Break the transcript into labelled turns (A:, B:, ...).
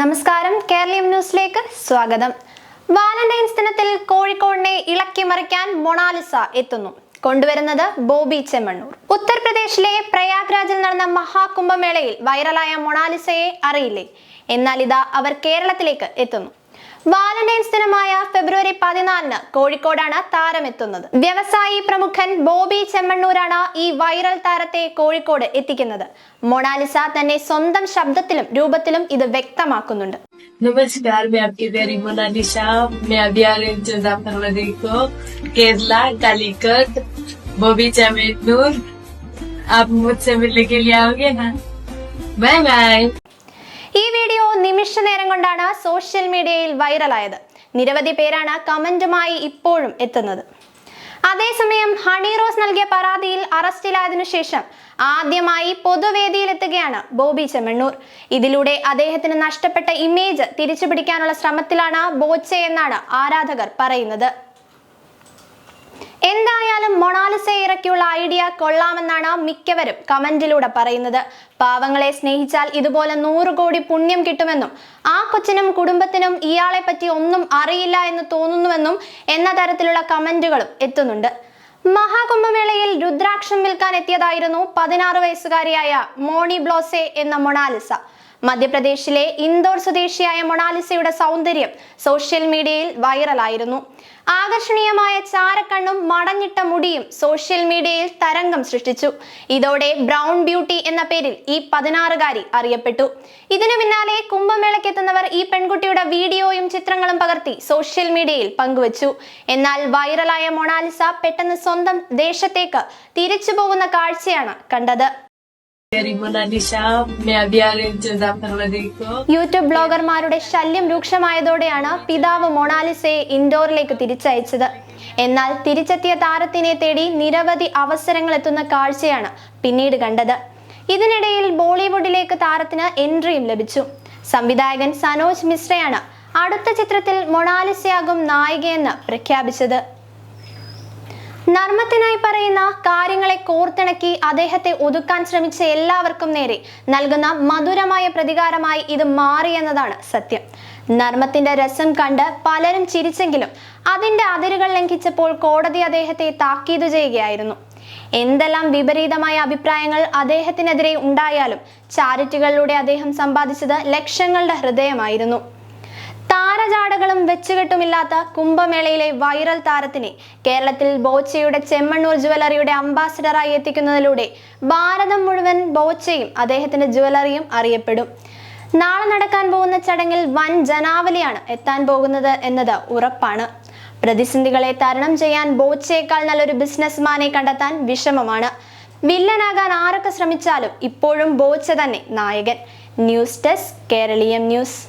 A: നമസ്കാരം. കേരളീയം ന്യൂസിലേക്ക് സ്വാഗതം. വാലന്റൈൻസ് ദിനത്തിൽ കോഴിക്കോടിനെ ഇളക്കി മറിക്കാൻ മൊണാലിസ എത്തുന്നു. കൊണ്ടുവരുന്നത് ബോബി ചെമ്മണ്ണൂർ. ഉത്തർപ്രദേശിലെ പ്രയാഗ്രാജിൽ നടന്ന മഹാകുംഭമേളയിൽ വൈറലായ മൊണാലിസയെ അറിയില്ലേ? എന്നാൽ ഇതാ അവർ കേരളത്തിലേക്ക് എത്തുന്നു. വാലന്റൈൻസ് ദിനമായ ഫെബ്രുവരി പതിനാലിന് കോഴിക്കോടാണ് താരമെത്തുന്നത് വ്യവസായി പ്രമുഖൻ ബോബി ചെമ്മണ്ണൂരാണ് ഈ വൈറൽ താരത്തെ കോഴിക്കോട് എത്തിക്കുന്നത് മൊണാലിസ തന്നെ സ്വന്തം ശബ്ദത്തിലും രൂപത്തിലും ഇത് വ്യക്തമാക്കുന്നുണ്ട്
B: नमस्कार मैं आपकी प्यारी मोनालिसा मैं अभी आ रही हूँ चौदह फरवरी को केरला कालीकट बॉबी चामेटनूर आप मुझसे मिलने के लिए आओगे ना बाय बाय
A: ഈ വീഡിയോ നിമിഷ നേരം കൊണ്ടാണ് സോഷ്യൽ മീഡിയയിൽ വൈറലായത്. നിരവധി പേരാണ് കമന്റുമായി ഇപ്പോഴും എത്തുന്നത്. അതേസമയം ഹണി റോസ് നൽകിയ പരാതിയിൽ അറസ്റ്റിലായതിനു ശേഷം ആദ്യമായി പൊതുവേദിയിലെത്തുകയാണ് ബോബി ചെമ്മണ്ണൂർ. ഇതിലൂടെ അദ്ദേഹത്തിന് നഷ്ടപ്പെട്ട ഇമേജ് തിരിച്ചുപിടിക്കാനുള്ള ശ്രമത്തിലാണ് ബോച്ചെ എന്നാണ് ആരാധകർ പറയുന്നത്. എന്തായാലും മൊണാലിസ ഇറക്കിയുള്ള ഐഡിയ കൊള്ളാമെന്നാണ് മിക്കവരും കമന്റിലൂടെ പറയുന്നത്. പാവങ്ങളെ സ്നേഹിച്ചാൽ ഇതുപോലെ നൂറ് കോടി പുണ്യം കിട്ടുമെന്നും ആ കൊച്ചിനും കുടുംബത്തിനും ഇയാളെ പറ്റി ഒന്നും അറിയില്ല എന്ന് തോന്നുന്നുവെന്നും എന്ന തരത്തിലുള്ള കമന്റുകളും എത്തുന്നുണ്ട്. മഹാകുംഭമേളയിൽ രുദ്രാക്ഷം വിൽക്കാൻ എത്തിയതായിരുന്നു പതിനാറ് വയസ്സുകാരിയായ മോണി ബ്ലോസെ എന്ന മൊണാലിസ. മധ്യപ്രദേശിലെ ഇൻഡോർ സ്വദേശിയായ മൊണാലിസയുടെ സൗന്ദര്യം സോഷ്യൽ മീഡിയയിൽ വൈറലായിരുന്നു. ആകർഷണീയമായ ചാരക്കണ്ണും മടഞ്ഞിട്ട മുടിയും സോഷ്യൽ മീഡിയയിൽ തരംഗം സൃഷ്ടിച്ചു. ഇതോടെ ബ്രൗൺ ബ്യൂട്ടി എന്ന പേരിൽ ഈ പതിനാറുകാരി അറിയപ്പെട്ടു. ഇതിനു പിന്നാലെ കുംഭമേളയ്ക്കെത്തുന്നവർ ഈ പെൺകുട്ടിയുടെ വീഡിയോയും ചിത്രങ്ങളും പകർത്തി സോഷ്യൽ മീഡിയയിൽ പങ്കുവച്ചു. എന്നാൽ വൈറലായ മൊണാലിസ പെട്ടെന്ന് സ്വന്തം ദേശത്തേക്ക് തിരിച്ചു പോകുന്ന കാഴ്ചയാണ് കണ്ടത്. യൂട്യൂബ് ബ്ലോഗർമാരുടെ ശല്യം രൂക്ഷമായതോടെയാണ് പിതാവ് മൊണാലിസയെ ഇൻഡോറിലേക്ക് തിരിച്ചയച്ചത്. എന്നാൽ തിരിച്ചെത്തിയ താരത്തിനെ തേടി നിരവധി അവസരങ്ങൾ എത്തുന്ന കാഴ്ചയാണ് പിന്നീട് കണ്ടത്. ഇതിനിടയിൽ ബോളിവുഡിലേക്ക് താരത്തിന് എൻട്രിയും ലഭിച്ചു. സംവിധായകൻ സനോജ് മിശ്രയാണ് അടുത്ത ചിത്രത്തിൽ മൊണാലിസയാകും നായികയെന്ന് പ്രഖ്യാപിച്ചത്. നർമ്മത്തിനായി പറയുന്ന കാര്യങ്ങളെ കോർത്തിണക്കി അദ്ദേഹത്തെ ഒതുക്കാൻ ശ്രമിച്ച എല്ലാവർക്കും നേരെ നൽകുന്ന മധുരമായ പ്രതികാരമായി ഇത് മാറിയെന്നതാണ് സത്യം. നർമ്മത്തിന്റെ രസം കണ്ട് പലരും ചിരിച്ചെങ്കിലും അതിന്റെ അതിരുകൾ ലംഘിച്ചപ്പോൾ കോടതി അദ്ദേഹത്തെ താക്കീത് ചെയ്യുകയായിരുന്നു. എന്തെല്ലാം വിപരീതമായ അഭിപ്രായങ്ങൾ അദ്ദേഹത്തിനെതിരെ ഉണ്ടായാലും ചാരിറ്റികളിലൂടെ അദ്ദേഹം സമ്പാദിച്ചത് ലക്ഷങ്ങളുടെ ഹൃദയമായിരുന്നു. താരജാടകളും വെച്ചുകെട്ടുമില്ലാത്ത കുംഭമേളയിലെ വൈറൽ താരത്തിനെ കേരളത്തിൽ ബോച്ചയുടെ ചെമ്മണ്ണൂർ ജുവലറിയുടെ അംബാസിഡറായി എത്തിക്കുന്നതിലൂടെ ഭാരതം മുഴുവൻ ബോച്ചയും അദ്ദേഹത്തിന്റെ ജുവലറിയും അറിയപ്പെടും. നാളെ നടക്കാൻ പോകുന്ന ചടങ്ങിൽ വൻ ജനാവലിയാണ് എത്താൻ പോകുന്നത് എന്നത് ഉറപ്പാണ്. പ്രതിസന്ധികളെ തരണം ചെയ്യാൻ ബോച്ചയേക്കാൾ നല്ലൊരു ബിസിനസ്മാനെ കണ്ടെത്താൻ വിഷമമാണ്. വില്ലനാകാൻ ആരൊക്കെ ശ്രമിച്ചാലും ഇപ്പോഴും ബോച്ച തന്നെ നായകൻ. News desk Keraleeyam news.